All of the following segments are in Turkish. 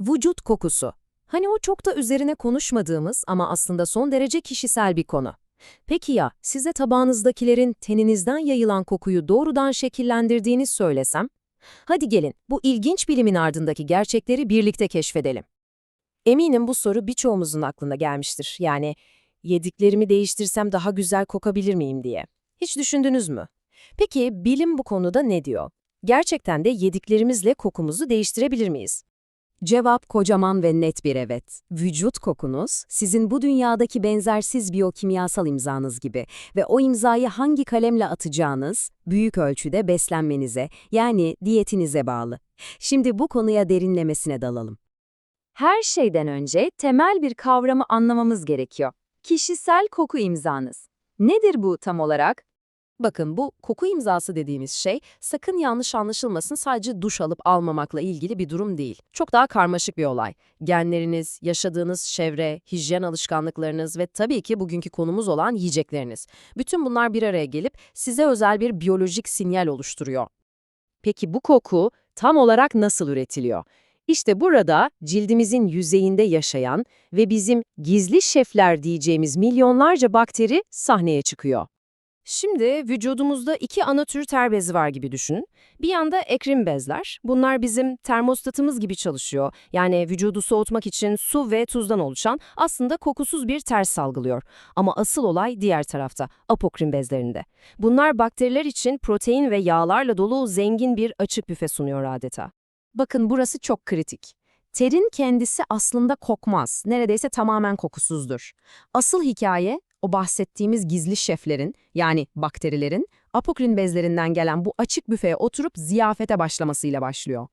Vücut kokusu. Hani o çok da üzerine konuşmadığımız ama aslında son derece kişisel bir konu. Peki ya size tabağınızdakilerin teninizden yayılan kokuyu doğrudan şekillendirdiğini söylesem? Hadi gelin bu ilginç bilimin ardındaki gerçekleri birlikte keşfedelim. Eminim bu soru birçoğumuzun aklına gelmiştir. Yani yediklerimi değiştirsem daha güzel kokabilir miyim diye. Hiç düşündünüz mü? Peki bilim bu konuda ne diyor? Gerçekten de yediklerimizle kokumuzu değiştirebilir miyiz? Cevap kocaman ve net bir evet. Vücut kokunuz, sizin bu dünyadaki benzersiz biyokimyasal imzanız gibi ve o imzayı hangi kalemle atacağınız, büyük ölçüde beslenmenize, yani diyetinize bağlı. Şimdi bu konuya derinlemesine dalalım. Her şeyden önce temel bir kavramı anlamamız gerekiyor. Kişisel koku imzanız. Nedir bu tam olarak? Bakın bu koku imzası dediğimiz şey sakın yanlış anlaşılmasın sadece duş alıp almamakla ilgili bir durum değil. Çok daha karmaşık bir olay. Genleriniz, yaşadığınız çevre, hijyen alışkanlıklarınız ve tabii ki bugünkü konumuz olan yiyecekleriniz. Bütün bunlar bir araya gelip size özel bir biyolojik sinyal oluşturuyor. Peki bu koku tam olarak nasıl üretiliyor? İşte burada cildimizin yüzeyinde yaşayan ve bizim gizli şefler diyeceğimiz milyonlarca bakteri sahneye çıkıyor. Şimdi vücudumuzda iki ana tür ter bezi var gibi düşünün. Bir yanda ekrim bezler. Bunlar bizim termostatımız gibi çalışıyor. Yani vücudu soğutmak için su ve tuzdan oluşan aslında kokusuz bir ter salgılıyor. Ama asıl olay diğer tarafta, apokrin bezlerinde. Bunlar bakteriler için protein ve yağlarla dolu zengin bir açık büfe sunuyor adeta. Bakın burası çok kritik. Terin kendisi aslında kokmaz, neredeyse tamamen kokusuzdur. Asıl hikaye o bahsettiğimiz gizli şeflerin, yani bakterilerin, apokrin bezlerinden gelen bu açık büfeye oturup ziyafete başlamasıyla başlıyor.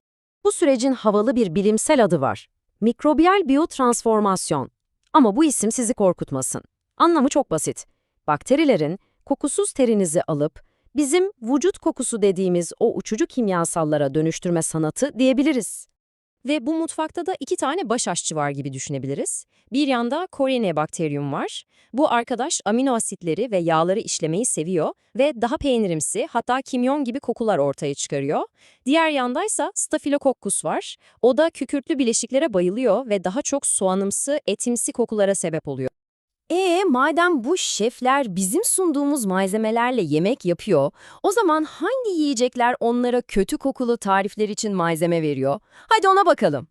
Bu sürecin havalı bir bilimsel adı var. Mikrobiyal biyotransformasyon. Ama bu isim sizi korkutmasın. Anlamı çok basit. Bakterilerin kokusuz terinizi alıp bizim vücut kokusu dediğimiz o uçucu kimyasallara dönüştürme sanatı diyebiliriz. Ve bu mutfakta da iki tane baş aşçı var gibi düşünebiliriz. Bir yanda Corynebacterium var. Bu arkadaş amino asitleri ve yağları işlemeyi seviyor ve daha peynirimsi hatta kimyon gibi kokular ortaya çıkarıyor. Diğer yandaysa Staphylococcus var. O da kükürtlü bileşiklere bayılıyor ve daha çok soğanımsı, etimsi kokulara sebep oluyor. E madem bu şefler bizim sunduğumuz malzemelerle yemek yapıyor, o zaman hangi yiyecekler onlara kötü kokulu tarifler için malzeme veriyor? Hadi ona bakalım.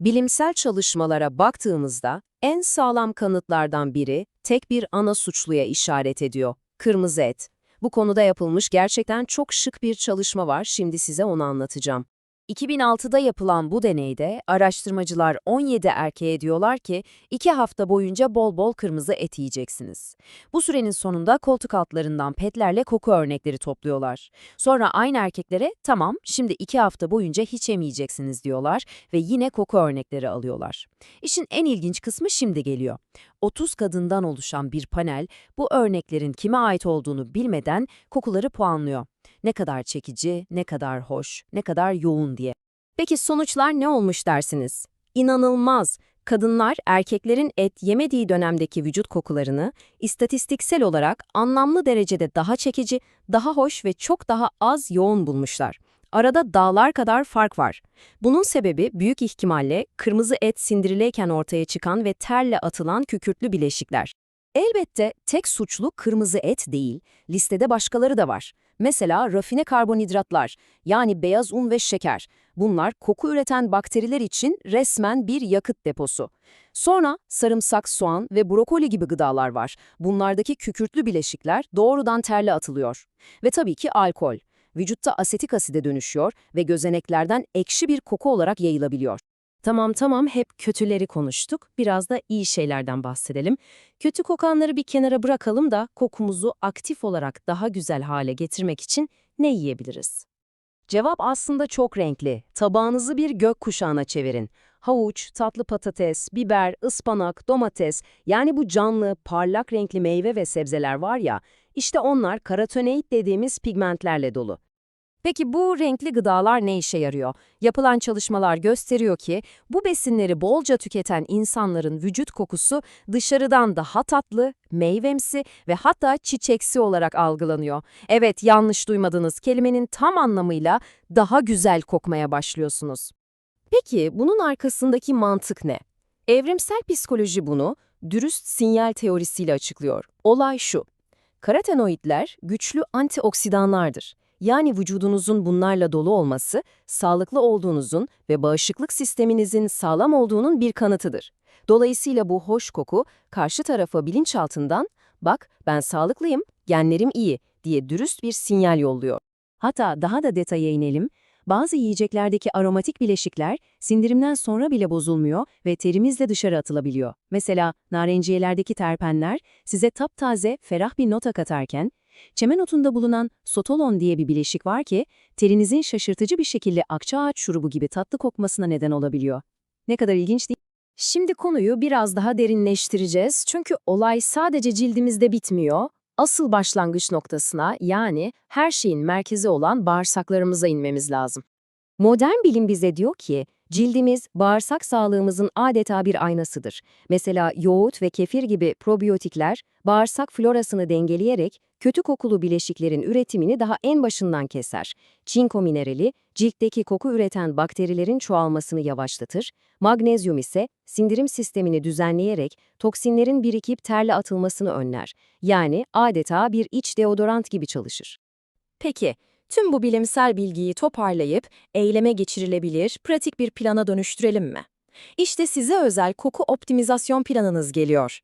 Bilimsel çalışmalara baktığımızda en sağlam kanıtlardan biri tek bir ana suçluya işaret ediyor. Kırmızı et. Bu konuda yapılmış gerçekten çok şık bir çalışma var, şimdi size onu anlatacağım. 2006'da yapılan bu deneyde araştırmacılar 17 erkeğe diyorlar ki 2 hafta boyunca bol bol kırmızı et yiyeceksiniz. Bu sürenin sonunda koltuk altlarından petlerle koku örnekleri topluyorlar. Sonra aynı erkeklere tamam şimdi 2 hafta boyunca hiç yemeyeceksiniz diyorlar ve yine koku örnekleri alıyorlar. İşin en ilginç kısmı şimdi geliyor. 30 kadından oluşan bir panel bu örneklerin kime ait olduğunu bilmeden kokuları puanlıyor. Ne kadar çekici, ne kadar hoş, ne kadar yoğun diye. Peki sonuçlar ne olmuş dersiniz? İnanılmaz! Kadınlar erkeklerin et yemediği dönemdeki vücut kokularını istatistiksel olarak anlamlı derecede daha çekici, daha hoş ve çok daha az yoğun bulmuşlar. Arada dağlar kadar fark var. Bunun sebebi büyük ihtimalle kırmızı et sindirileyken ortaya çıkan ve terle atılan kükürtlü bileşikler. Elbette tek suçlu kırmızı et değil, listede başkaları da var. Mesela rafine karbonhidratlar, yani beyaz un ve şeker. Bunlar koku üreten bakteriler için resmen bir yakıt deposu. Sonra sarımsak, soğan ve brokoli gibi gıdalar var. Bunlardaki kükürtlü bileşikler doğrudan terle atılıyor. Ve tabii ki alkol. Vücutta asetik aside dönüşüyor ve gözeneklerden ekşi bir koku olarak yayılabiliyor. Tamam tamam hep kötüleri konuştuk. Biraz da iyi şeylerden bahsedelim. Kötü kokanları bir kenara bırakalım da kokumuzu aktif olarak daha güzel hale getirmek için ne yiyebiliriz? Cevap aslında çok renkli. Tabağınızı bir gök kuşağına çevirin. Havuç, tatlı patates, biber, ıspanak, domates yani bu canlı, parlak renkli meyve ve sebzeler var ya, işte onlar karotenoid dediğimiz pigmentlerle dolu. Peki bu renkli gıdalar ne işe yarıyor? Yapılan çalışmalar gösteriyor ki bu besinleri bolca tüketen insanların vücut kokusu dışarıdan daha tatlı, meyvemsi ve hatta çiçeksi olarak algılanıyor. Evet yanlış duymadınız kelimenin tam anlamıyla daha güzel kokmaya başlıyorsunuz. Peki bunun arkasındaki mantık ne? Evrimsel psikoloji bunu dürüst sinyal teorisiyle açıklıyor. Olay şu. Karotenoidler güçlü antioksidanlardır. Yani vücudunuzun bunlarla dolu olması, sağlıklı olduğunuzun ve bağışıklık sisteminizin sağlam olduğunun bir kanıtıdır. Dolayısıyla bu hoş koku karşı tarafa bilinçaltından "Bak ben sağlıklıyım, genlerim iyi." diye dürüst bir sinyal yolluyor. Hatta daha da detaya inelim. Bazı yiyeceklerdeki aromatik bileşikler sindirimden sonra bile bozulmuyor ve terimizle dışarı atılabiliyor. Mesela narenciyelerdeki terpenler size taptaze, ferah bir nota katarken, çemen otunda bulunan sotolon diye bir bileşik var ki terinizin şaşırtıcı bir şekilde akçaağaç şurubu gibi tatlı kokmasına neden olabiliyor. Ne kadar ilginç değil Şimdi konuyu biraz daha derinleştireceğiz çünkü olay sadece cildimizde bitmiyor. Asıl başlangıç noktasına yani her şeyin merkezi olan bağırsaklarımıza inmemiz lazım. Modern bilim bize diyor ki cildimiz bağırsak sağlığımızın adeta bir aynasıdır. Mesela yoğurt ve kefir gibi probiyotikler bağırsak florasını dengeleyerek kötü kokulu bileşiklerin üretimini daha en başından keser. Çinko minerali ciltteki koku üreten bakterilerin çoğalmasını yavaşlatır. Magnezyum ise sindirim sistemini düzenleyerek toksinlerin birikip terle atılmasını önler. Yani adeta bir iç deodorant gibi çalışır. Peki, tüm bu bilimsel bilgiyi toparlayıp eyleme geçirilebilir, pratik bir plana dönüştürelim mi? İşte size özel koku optimizasyon planınız geliyor.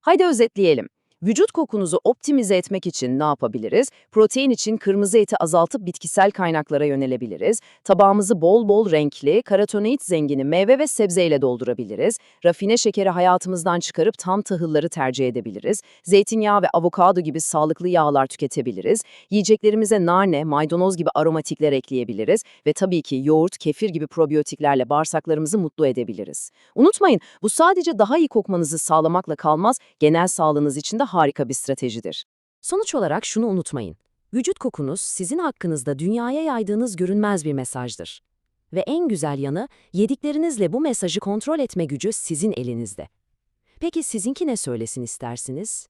Haydi özetleyelim. Vücut kokunuzu optimize etmek için ne yapabiliriz? Protein için kırmızı eti azaltıp bitkisel kaynaklara yönelebiliriz. Tabağımızı bol bol renkli, karotenoid zengini meyve ve sebzeyle doldurabiliriz. Rafine şekeri hayatımızdan çıkarıp tam tahılları tercih edebiliriz. Zeytinyağı ve avokado gibi sağlıklı yağlar tüketebiliriz. Yiyeceklerimize nane, maydanoz gibi aromatikler ekleyebiliriz. Ve tabii ki yoğurt, kefir gibi probiyotiklerle bağırsaklarımızı mutlu edebiliriz. Unutmayın, bu sadece daha iyi kokmanızı sağlamakla kalmaz, genel sağlığınız için de harika bir stratejidir. Sonuç olarak şunu unutmayın. Vücut kokunuz sizin hakkınızda dünyaya yaydığınız görünmez bir mesajdır. Ve en güzel yanı, yediklerinizle bu mesajı kontrol etme gücü sizin elinizde. Peki sizinki ne söylesin istersiniz?